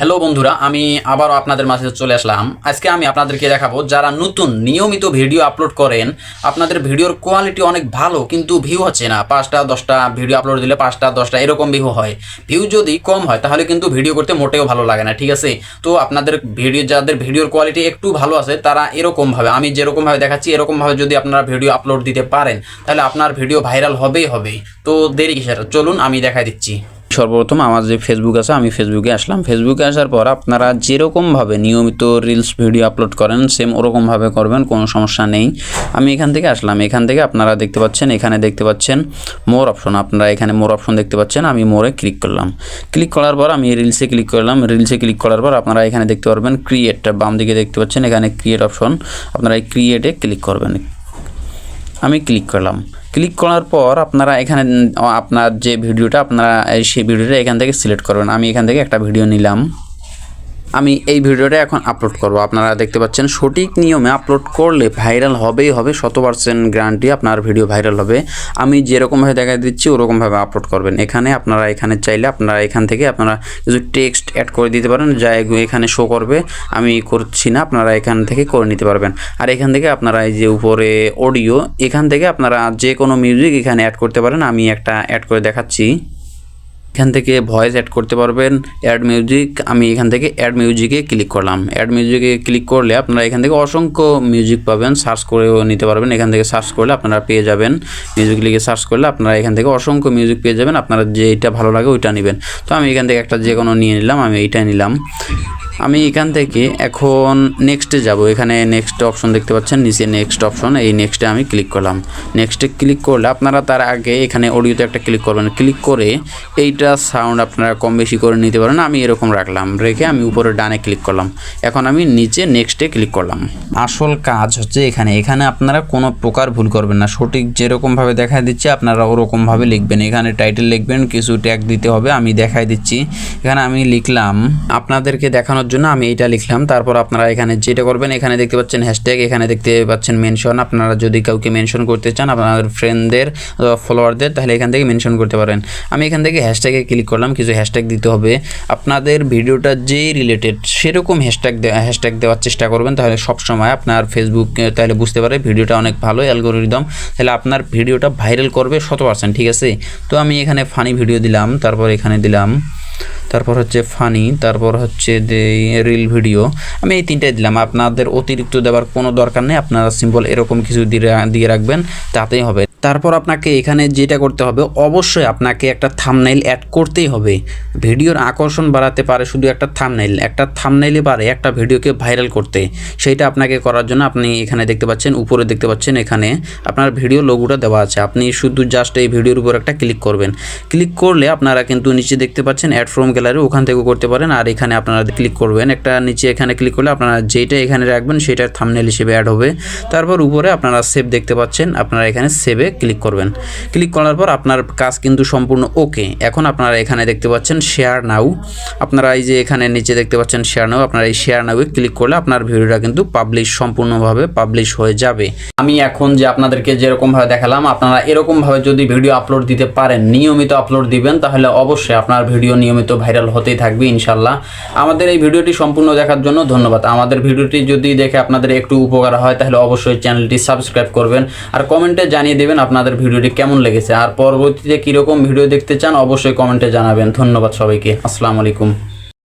Hello বন্ধুরা, আমি আবারও আপনাদের মাঝে চলে আসলাম। আজকে আমি আপনাদেরকে দেখাবো, যারা নতুন নিয়মিত ভিডিও আপলোড করেন, আপনাদের ভিডিওর কোয়ালিটি অনেক ভালো, কিন্তু ভিউ হচ্ছে না। পাঁচটা, দশটা ভিডিও আপলোড দিলে পাঁচটা, দশটা এরকম ভিউ হয়। ভিউ যদি কম হয়, তাহলে কিন্তু ভিডিও করতে মোটেও ভালো লাগে না, ঠিক আছে? তো আপনাদের ভিডিও, যাদের ভিডিওর কোয়ালিটি একটু ভালো আছে, তারা এরকমভাবে, আমি যেরকমভাবে দেখাচ্ছি, এরকমভাবে যদি আপনারা ভিডিও আপলোড দিতে পারেন, তাহলে আপনার ভিডিও ভাইরাল হবেই হবে তো দেরি কিসের? চলুন, আমি দেখাই দিচ্ছি। সর্বপ্রথম আমার যে ফেসবুক আছে, আমি ফেসবুকে আসলাম। ফেসবুকে আসার পর আপনারা যেরকমভাবে নিয়মিত রিলস ভিডিও আপলোড করেন সেম ওরকমভাবে করবেন, কোনো সমস্যা নেই। আমি এখান থেকে আসলাম। এখান থেকে আপনারা দেখতে পাচ্ছেন, এখানে দেখতে পাচ্ছেন মোর অপশন আপনারা এখানে মোর অপশন দেখতে পাচ্ছেন, আমি মোরে ক্লিক করলাম। ক্লিক করার পর আমি রিলসে ক্লিক করলাম। রিলসে ক্লিক করার পর আপনারা এখানে দেখতে পারবেন ক্রিয়েট বাম দিকে দেখতে পাচ্ছেন, এখানে ক্রিয়েট অপশন আপনারা এই ক্রিয়েটে ক্লিক করবেন। আমি ক্লিক করলাম। ক্লিক করার পর আপনারা এখানে আপনার যে ভিডিওটা, আপনারা সেই ভিডিওটা এখান থেকে সিলেক্ট করবেন। আমি এখান থেকে একটা ভিডিও নিলাম। আমি এই ভিডিওটা এখন আপলোড করব। আপনারা দেখতে পাচ্ছেন সঠিক নিয়মে আপলোড করলে ভাইরাল হবেই হবে শত পার্সেন্ট গ্যারান্টি আপনার ভিডিও ভাইরাল হবে। আমি যেরকমভাবে দেখা দিচ্ছি, ওরকমভাবে আপলোড করবেন। এখানে আপনারা এখানে চাইলে আপনারা এখান থেকে আপনারা কিছু টেক্সট অ্যাড করে দিতে পারেন, যা এখানে শো করবে। আমি করছি না, আপনারা এখান থেকে করে নিতে পারবেন। আর এখান থেকে আপনারা এই যে উপরে অডিও এখান থেকে আপনারা যে কোনো মিউজিক এখানে অ্যাড করতে পারেন। আমি একটা অ্যাড করে দেখাচ্ছি। এখান থেকে ভয়েস অ্যাড করতে পারবেন অ্যাড মিউজিক আমি এখান থেকে অ্যাড মিউজিকে ক্লিক করলাম। অ্যাড মিউজিকে ক্লিক করলে আপনারা এখান থেকে অসংখ্য মিউজিক পাবেন সার্চ করেও নিতে পারবেন, এখান থেকে সার্চ করলে আপনারা পেয়ে যাবেন। মিউজিক লিখে সার্চ করলে আপনারা এখান থেকে অসংখ্য মিউজিক পেয়ে যাবেন, আপনারা যেটা ভালো লাগে ওইটা নেবেন। তো আমি এখান থেকে একটা যে কোনো নিয়ে নিলাম, আমি এইটাই নিলাম। আমি এখান থেকে এখন নেক্সটে যাব। এখানে নেক্সট অপশন দেখতে পাচ্ছেন, নিচে নেক্সট অপশন এই নেক্সটে আমি ক্লিক করলাম। নেক্সটে ক্লিক করলে আপনারা তার আগে এখানে অডিওতে একটা ক্লিক করবেন। ক্লিক করে এইটা সাউন্ড আপনারা কম বেশি করে নিতে পারেন। আমি এরকম রাখলাম, রেখে আমি উপরে ডানে ক্লিক করলাম। এখন আমি নিচে নেক্সটে ক্লিক করলাম। আসল কাজ হচ্ছে এখানে। এখানে আপনারা কোনো প্রকার ভুল করবেন না। সঠিক যেরকমভাবে দেখা দিচ্ছে, আপনারা ওরকমভাবে লিখবেন। এখানে টাইটেল লিখবেন, কিছু ট্যাগ দিতে হবে, আমি দেখাই দিচ্ছি। এখানে আমি লিখলাম, আপনাদেরকে দেখানোর জন্য আমি এইটা লিখলাম। তারপর আপনারা এখানে যেটা করবেন, এখানে দেখতে পাচ্ছেন হ্যাশট্যাগ এখানে দেখতে পাচ্ছেন মেনশন আপনারা যদি কাউকে মেনশন করতে চান আপনাদের ফ্রেন্ডদের ফলোয়ারদের তাহলে এখান থেকে মেনশন করতে পারেন। আমি এখান থেকে হ্যাশট্যাগে ক্লিক করলাম, কিছু হ্যাশট্যাগ দিতে হবে। আপনাদের ভিডিওটা যেই রিলেটেড সেরকম হ্যাশট্যাগ হ্যাশট্যাগ দেওয়ার চেষ্টা করবেন, তাহলে সবসময় আপনার ফেসবুক তাহলে বুঝতে পারে ভিডিওটা অনেক ভালো অ্যালগোরিদম তাহলে আপনার ভিডিওটা ভাইরাল করবে শত পার্সেন্ট ঠিক আছে? তো আমি এখানে ফানি ভিডিও দিলাম, তারপর এখানে দিলাম তারপর হচ্ছে ফানি, তারপর হচ্ছে রিল ভিডিও। আমি এই তিনটাই দিলাম। আপনাদের অতিরিক্ত দেওয়ার কোনো দরকার নেই। আপনারা সিম্পল এরকম কিছু দিয়ে দিয়ে রাখবেন, তাতেই হবে। তারপর আপনাকে এখানে যেটা করতে হবে, অবশ্যই আপনাকে একটা থামনাইল অ্যাড করতেই হবে। ভিডিওর আকর্ষণ বাড়াতে পারে শুধু একটা থামনাইল একটা থামনাইলে পারে একটা ভিডিওকে ভাইরাল করতে। সেইটা আপনাকে করার জন্য আপনি এখানে দেখতে পাচ্ছেন, উপরে দেখতে পাচ্ছেন এখানে আপনার ভিডিও লোগোটা দেওয়া আছে। আপনি শুধু জাস্ট এই ভিডিওর উপর একটা ক্লিক করবেন। ক্লিক করলে আপনারা কিন্তু নিচে দেখতে পাচ্ছেন অ্যাড ফ্রম গ্যালারি ওখান থেকেও করতে পারেন। আর এখানে আপনারা ক্লিক করবেন, একটা নিচে এখানে ক্লিক করলে আপনারা যেটা এখানে রাখবেন, সেটার থামনেল হিসেবে অ্যাড হবে। তারপর উপরে আপনারা সেভ দেখতে পাচ্ছেন, আপনারা এখানে সেভে ক্লিক করবেন। ক্লিক করার পর আপনার কাজ কিন্তু সম্পূর্ণ ওকে এখন আপনারা এখানে দেখতে পাচ্ছেন শেয়ার নাও আপনারা এই যে এখানে নিচে দেখতে পাচ্ছেন শেয়ার নাও আপনারা এই শেয়ার নাও ক্লিক করলে আপনার ভিডিওটা কিন্তু পাবলিশ সম্পূর্ণভাবে পাবলিশ হয়ে যাবে। আমি এখন যে আপনাদেরকে যেরকমভাবে দেখালাম, আপনারা এরকমভাবে যদি ভিডিও আপলোড দিতে পারেন, নিয়মিত আপলোড দিবেন, তাহলে অবশ্যই আপনার ভিডিও নিয়মিত ভাইরাল হতেই থাকবে ইনশাল্লাহ আমাদের এই ভিডিওটি সম্পূর্ণ দেখার জন্য ধন্যবাদ। আমাদের ভিডিওটি যদি দেখে আপনাদের একটু উপকার হয়, তাহলে অবশ্যই চ্যানেলটি সাবস্ক্রাইব করবেন। আর কমেন্টে জানিয়ে দেবেন আপনাদের ভিডিওটি কেমন লেগেছে? আর পরবর্তীতে কীরকম ভিডিও দেখতে চান, অবশ্যই কমেন্টে জানাবেন। ধন্যবাদ সবাইকে। আসসালামু আলাইকুম।